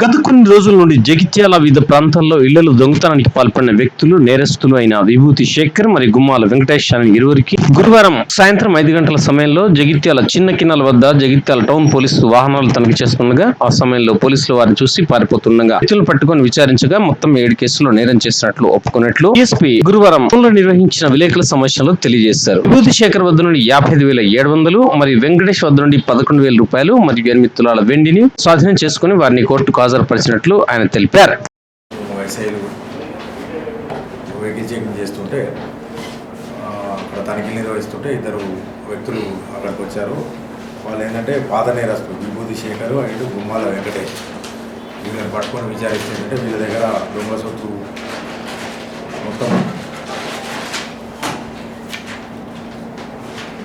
గత కొన్ని రోజుల నుండి జగిత్యాల వివిధ ప్రాంతాల్లో ఇళ్ళలో దొంగతనానికి పాల్పడిన వ్యక్తులు నేరస్తులు అయిన విభూతి శేఖర్ మరియు గుమ్మాల వెంకటేష్ అనే ఇరువురికి గురువారం సాయంత్రం ఐదు గంటల సమయంలో జగిత్యాల చిన్న కిన్నెల వద్ద జగిత్యాల టౌన్ పోలీసులు వాహనాలు తనిఖీ చేస్తుండగా ఆ సమయంలో పోలీసులు వారిని చూసి పారిపోతుండగా వ్యక్తులు పట్టుకొని విచారించగా మొత్తం ఏడు కేసులు నేరం చేసినట్లు ఒప్పుకున్నట్లు ఎస్పీ గురువారం నిర్వహించిన విలేకరుల సమావేశంలో తెలియజేశారు. విభూతి శేఖర్ వద్ద నుండి యాభై ఐదు వేల ఏడు వందలు మరియు వెంకటేష్ వద్ద నుండి పదకొండు వేల రూపాయలు మరియు ఎనిమిది తులాల వెండిని స్వాధీనం చేసుకుని వారిని కోర్టుకు హాజరుపరిచినట్లు ఆయన తెలిపారు. చేస్తుంటే తనిఖీలు నిర్వహిస్తుంటే ఇద్దరు వ్యక్తులు అక్కడికి వచ్చారు. వాళ్ళు ఏంటంటే పాత నేరస్తులు విభూతి శేఖరు అండ్ గుమ్మాల వెంకటేష్. వీళ్ళని పట్టుకొని విచారిస్తుంటే వీళ్ళ దగ్గర దొంగ సొత్తు మొత్తం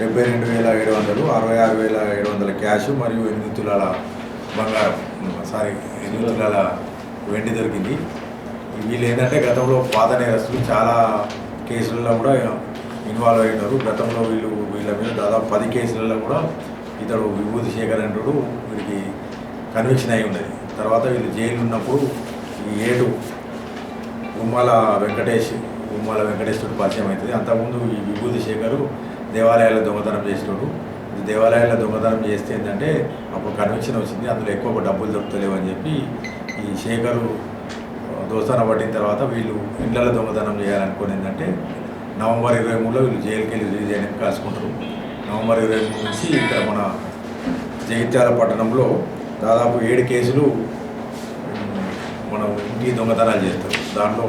డెబ్బై రెండు వేల ఏడు వందలు అరవై ఆరు వేల ఏడు వందల క్యాష్ మరియు ఎనిమిది తులాల బంగారం సారీ ఎనిమిది తులాల వెండి దొరికింది వీళ్ళు ఏంటంటే గతంలో పాత నేరస్తులు చాలా కేసులలో కూడా ఇన్వాల్వ్ అయినారు. గతంలో వీళ్ళు వీళ్ళ మీద దాదాపు పది కేసులలో కూడా ఇతడు విభూతి శేఖర్ అంటుడు వీరికి కన్విక్షన్ అయి ఉన్నది. తర్వాత వీళ్ళు జైలు ఉన్నప్పుడు ఈ ఏడు ఉమ్మాల వెంకటేష్ ఉమ్మాల వెంకటేశ్వరుడు పరిచయం అవుతుంది. అంతకుముందు ఈ విభూతి శేఖరు దేవాలయాల దొంగతనం చేసినోడు దేవాలయాల్లో దొంగతనం చేస్తే ఏంటంటే అప్పుడు కన్విక్షన్ వచ్చింది అందులో ఎక్కువ డబ్బులు దొరుకుతలేవు అని చెప్పి ఈ శేఖరు దోస్తాన పట్టిన తర్వాత వీళ్ళు ఇళ్ళలో దొంగతనం చేయాలనుకుని ఏంటంటే నవంబర్ ఇరవై మూడులో వీళ్ళు జైలుకి వెళ్ళి రిలీజ్ చేయడానికి కలుసుకుంటారు నవంబర్ ఇరవై మూడు నుంచి ఇక్కడ మన జగిత్యాల పట్టణంలో దాదాపు ఏడు కేసులు మనం ఇంటికి దొంగతనాలు చేస్తాం దాంట్లో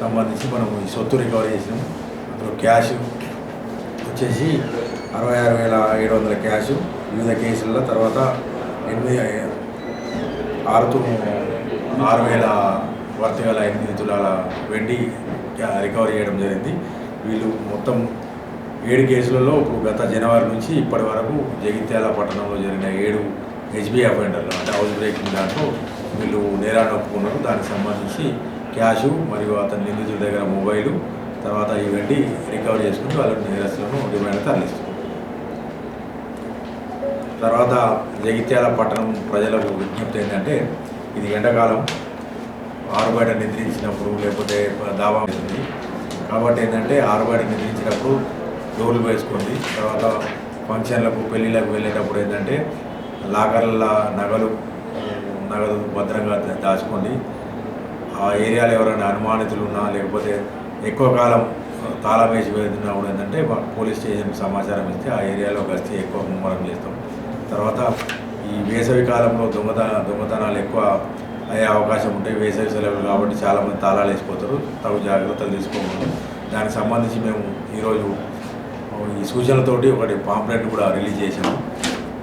సంబంధించి మనం ఈ సొత్తు రికవరీ చేసినాం. అందులో క్యాష్ వచ్చేసి అరవై ఆరు వేల ఏడు వందల క్యాష్ వివిధ కేసుల్లో తర్వాత ఎనిమిది ఆరుతు ఆరు వేల వర్తి ఎనిమిది తులాల వెండి రికవరీ చేయడం జరిగింది. వీళ్ళు మొత్తం ఏడు కేసులలో ఇప్పుడు గత జనవరి నుంచి ఇప్పటి వరకు జగిత్యాల పట్టణంలో జరిగిన ఏడు హెచ్బి అఫెండర్లు అంటే హౌస్ బ్రేకింగ్ దాంట్లో వీళ్ళు నేరాన్ని ఒప్పుకున్నారు. దానికి సంబంధించి క్యాషు మరియు అతని నిందితుల దగ్గర మొబైలు తర్వాత ఈ వెండి రికవర్ చేసుకుంటూ వాళ్ళ నేరస్తులను డిమాండ్ తరలిస్తున్నారు. తర్వాత జగిత్యాల పట్టణం ప్రజలకు విజ్ఞప్తి ఏంటంటే ఇది ఎండాకాలం ఆరుబయట నిద్రించినప్పుడు లేకపోతే దావా ఉంటుంది కాబట్టి ఏంటంటే ఆరుబయట నిద్రించినప్పుడు డోర్లు వేసుకోండి. తర్వాత ఫంక్షన్లకు పెళ్ళిళ్ళకు వెళ్ళేటప్పుడు ఏంటంటే లాకర్ల నగలు నగదు భద్రంగా దాచుకోండి. ఆ ఏరియాలో ఎవరైనా అనుమానితులు ఉన్నా లేకపోతే ఎక్కువ కాలం తాళం వేసి వెళ్తున్నా కూడా ఏంటంటే పోలీస్ స్టేషన్కి సమాచారం ఇస్తే ఆ ఏరియాలో గస్తీ ఎక్కువ ముమ్మరం చేస్తాం. తర్వాత ఈ వేసవి కాలంలో దొంగతన దొంగతనాలు ఎక్కువ అయ్యే అవకాశం ఉంటాయి వేసవి సెలవులు కాబట్టి చాలామంది తాళాలు వేసిపోతారు. తగు జాగ్రత్తలు తీసుకోకూడదు దానికి సంబంధించి మేము ఈరోజు ఈ సూచనలతోటి ఒకటి పాంప్లెట్ కూడా రిలీజ్ చేశాము.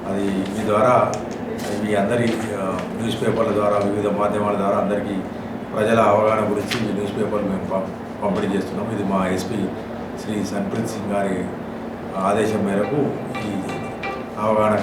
అది మీ ద్వారా మీ అందరి న్యూస్ పేపర్ల ద్వారా వివిధ మాధ్యమాల ద్వారా అందరికీ ప్రజల అవగాహన గురించి ఈ న్యూస్ పేపర్లు మేము పం- పంపిణీ చేస్తున్నాం ఇది మా ఎస్పీ శ్రీ సన్ప్రీత్ సింగ్ గారి ఆదేశం మేరకు ఈ అవగాహన